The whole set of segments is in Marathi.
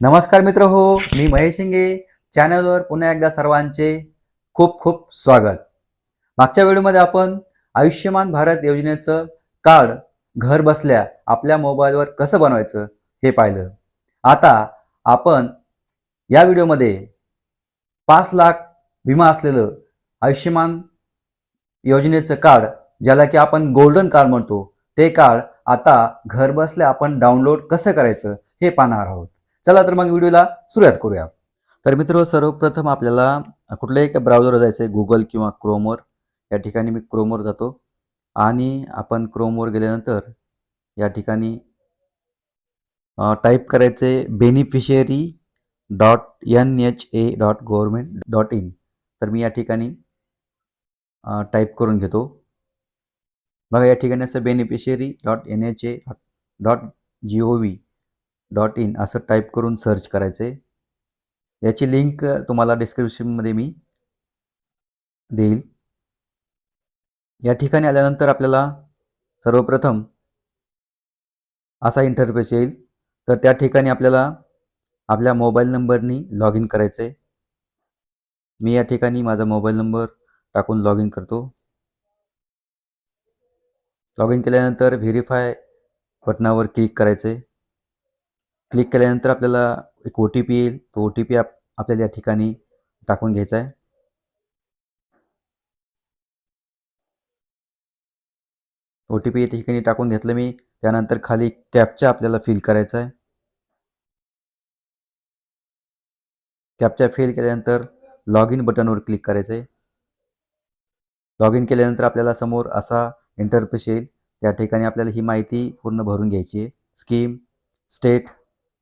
नमस्कार मित्र हो मी महेश शिंगे. चॅनलवर पुन्हा एकदा सर्वांचे खूप खूप स्वागत. मागच्या व्हिडिओमध्ये आपण आयुष्यमान भारत योजनेचं कार्ड घर बसल्या आपल्या मोबाईलवर कसं बनवायचं हे पाहिलं. आता आपण या व्हिडिओमध्ये पाच लाख विमा असलेलं आयुष्यमान योजनेचं कार्ड ज्याला की आपण गोल्डन कार्ड म्हणतो ते कार्ड आता घर बसल्या आपण डाउनलोड कसं करायचं हे पाहणार आहोत. चला तर मग व्हिडिओला सुरुवात करूया. तर मित्र सर्वप्रथम आपल्याला कुठल्याही एका ब्राउझरवर जायचं आहे गुगल किंवा क्रोमवर या ठिकाणी मी क्रोमवर जातो. आणि आपण क्रोमवर गेल्यानंतर या ठिकाणी टाईप करायचे beneficiary dot N H A dot government dot in तर मी या ठिकाणी टाईप करून घेतो. बघा या ठिकाणी असं beneficiary dot N H A dot G O V dot in असं टाईप करून सर्च करायचं आहे याची लिंक तुम्हाला डिस्क्रिप्शनमध्ये मी देईल. या ठिकाणी आल्यानंतर आपल्याला सर्वप्रथम असा इंटरफेस येईल. तर त्या ठिकाणी आपल्याला आपल्या मोबाईल नंबरनी लॉग इन करायचं आहे मी या ठिकाणी माझा मोबाईल नंबर टाकून लॉग इन करतो. लॉग इन केल्यानंतर व्हेरीफाय बटनावर क्लिक करायचं आहे क्लिक केल्यानंतर आपल्याला एक ओ टी पी येईल. तो ओ टी पी आप आपल्याला या ठिकाणी टाकून घ्यायचा आहे. ओ टी पी या ठिकाणी टाकून घेतलं मी. त्यानंतर खाली कॅपचा आपल्याला फिल करायचा आहे. कॅपचा फिल केल्यानंतर लॉग इन बटनवर क्लिक करायचं आहे. लॉग इन केल्यानंतर आपल्याला समोर असा इंटरफेस येईल. त्या ठिकाणी आपल्याला ही माहिती पूर्ण भरून घ्यायची आहे. स्कीम स्टेट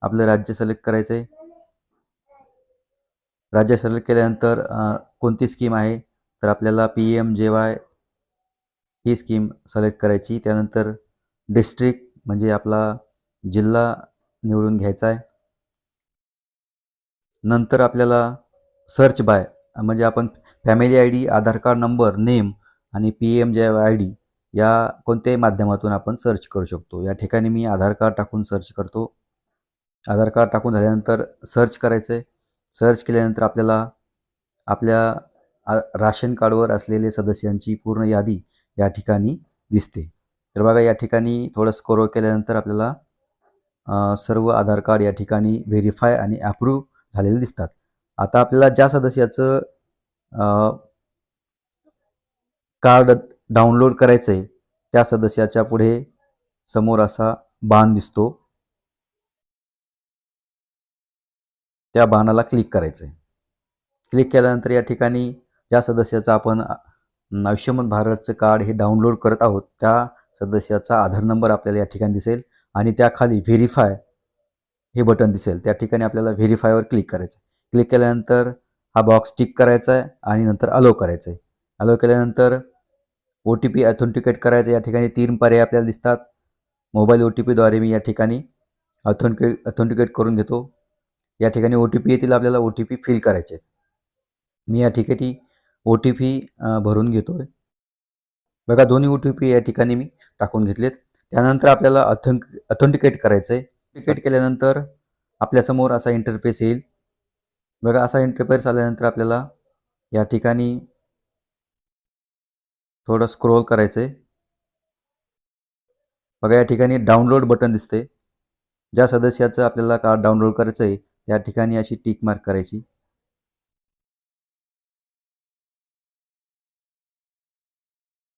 आपलं राज्य सिलेक्ट करायचं आहे राज्य सिलेक्ट केल्यानंतर कोणती स्कीम आहे? तर आपल्याला पी एम जे वाय ही स्कीम सिलेक्ट करायची. त्यानंतर डिस्ट्रिक्ट म्हणजे आपला जिल्हा निवडून घ्यायचा आहे नंतर आपल्याला सर्च बाय म्हणजे आपण family I D Aadhaar card number name आणि P M J Y I D या कोणत्याही माध्यमातून आपण सर्च करू शकतो. या ठिकाणी मी आधार कार्ड टाकून सर्च करतो. आधार कार्ड टाकून झाल्यानंतर सर्च करायचं आहे सर्च केल्यानंतर आपल्याला आपल्या राशन कार्डवर असलेले सदस्यांची पूर्ण यादी या ठिकाणी दिसते. तर बघा या ठिकाणी थोडं स्कोर केल्यानंतर आपल्याला सर्व आधार कार्ड या ठिकाणी व्हेरीफाय आणि अप्रूव्ह झालेले दिसतात. आता आपल्याला ज्या सदस्याचं कार्ड डाउनलोड करायचं आहे त्या सदस्याच्या पुढे समोर असा बाण दिसतो. त्या बाणाला क्लिक करायचं आहे क्लिक केल्यानंतर या ठिकाणी ज्या सदस्याचं आपण आयुष्यमान भारतचं कार्ड हे डाउनलोड करत आहोत त्या सदस्याचा आधार नंबर आपल्याला या ठिकाणी दिसेल आणि त्याखाली व्हेरीफाय हे बटन दिसेल. त्या ठिकाणी आपल्याला व्हेरीफायवर क्लिक करायचं आहे क्लिक केल्यानंतर हा बॉक्स टिक करायचा आहे आणि नंतर अलो करायचं आहे अलो केल्यानंतर ओ टी पी ऑथेंटिकेट करायचं. या ठिकाणी तीन पर्याय आपल्याला दिसतात. मोबाईल ओ टी पीद्वारे मी या ठिकाणी ऑथेंटिके ऑथेंटिकेट करून घेतो. या ठिकाणी ओ टी पी येतील आपल्याला ओ टी पी फिल करायचे मी या ठिकाणी ओ टी पी भरून घेतो आहे बघा दोन्ही ओ टी पी या ठिकाणी मी टाकून घेतलेत. त्यानंतर आपल्याला अथंक अथेंटिकेट करायचं आहे अथेंटिकेट केल्यानंतर आपल्यासमोर असा इंटरफेस येईल. बघा असा इंटरफेस आल्यानंतर आपल्याला या ठिकाणी थोडं स्क्रोल करायचं आहे बघा या ठिकाणी डाउनलोड बटन दिसते ज्या सदस्याचं आपल्याला कार्ड डाउनलोड करायचं आहे त्या ठिकाणी अशी टिक मार्क करायची.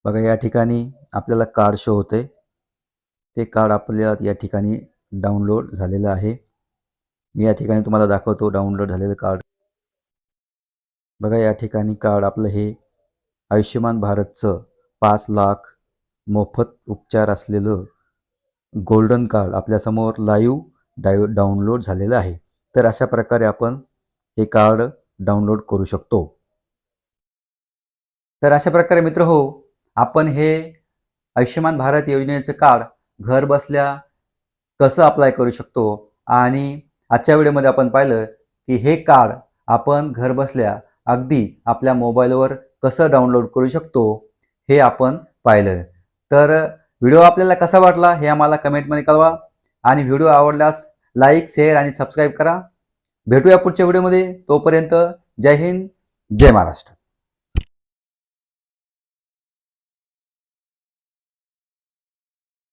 बघा या ठिकाणी आपल्याला कार्ड शो होते ते कार्ड आपल्या या ठिकाणी डाउनलोड झालेलं आहे. मी या ठिकाणी तुम्हाला दाखवतो डाउनलोड झालेलं कार्ड. बघा या ठिकाणी कार्ड आपलं हे आयुष्यमान भारतचं पाच लाख मोफत उपचार असलेलं गोल्डन कार्ड आपल्यासमोर लाईव्ह डाय डाउनलोड झालेलं आहे. तर अशा प्रकारे आपण हे कार्ड डाउनलोड करू शकतो. तर अशा प्रकारे मित्र हो आपण हे आयुष्यमान भारत योजनेचं कार्ड घर बसल्या कसं अप्लाय करू शकतो आणि आजच्या व्हिडिओमध्ये आपण पाहिलं की हे कार्ड आपण घर बसल्या अगदी आपल्या मोबाईलवर कसं डाउनलोड करू शकतो हे आपण पाहिलं. तर व्हिडिओ आपल्याला कसा वाटला हे आम्हाला कमेंटमध्ये कळवा आणि व्हिडिओ आवडल्यास लाईक शेअर आणि सबस्क्राईब करा. भेटूया पुढच्या व्हिडिओमध्ये. तोपर्यंत जय हिंद जय महाराष्ट्र.